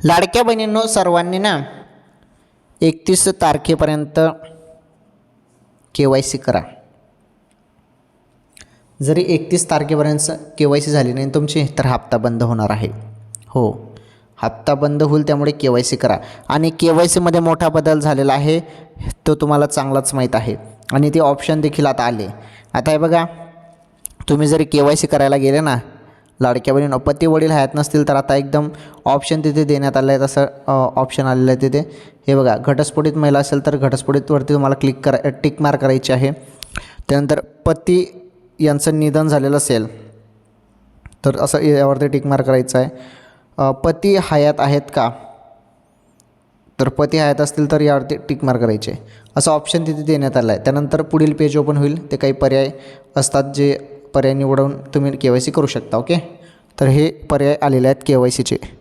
लाडक्या बहिणींनो सर्वांनी ना एकतीस तारखेपर्यंत के वाय सी करा. जरी एकतीस तारखेपर्यंत के वाय सी झाली नाही तुमची तर हप्ता बंद होणार आहे. हो हप्ता बंद होईल त्यामुळे के वाय सी करा. आणि के वाय सीमध्ये मोठा बदल झालेला आहे तो तुम्हाला चांगलाच माहीत आहे. आणि ते ऑप्शन देखील आता आले. आता हे बघा तुम्ही जरी के वाय सी करायला गेले ना लाडक्या बहिणी पती वडील हयात नसतील तर आता एकदम ऑप्शन तिथे देण्यात आलं आहे तसं ऑप्शन आलेलं आहे तिथे. हे बघा घटस्फोटित महिला असेल तर घटस्फोटितवरती तुम्हाला क्लिक करा टिक मार्क करायची आहे. त्यानंतर पती यांचं निधन झालेलं असेल तर असं यावरती टिक मार्क करायचं आहे. पती हयात आहेत का? तर पती हयात असतील तर यावरती टिक मार्क करायचे. असं ऑप्शन तिथे देण्यात आलं आहे त्यानंतर पुढील पेज ओपन होईल. ते काही पर्याय असतात जे पर्याय निवडून तुम्ही के वाय सी करू शकता ओके? तर हे पर्याय आलेले आहेत के वाय सीचे.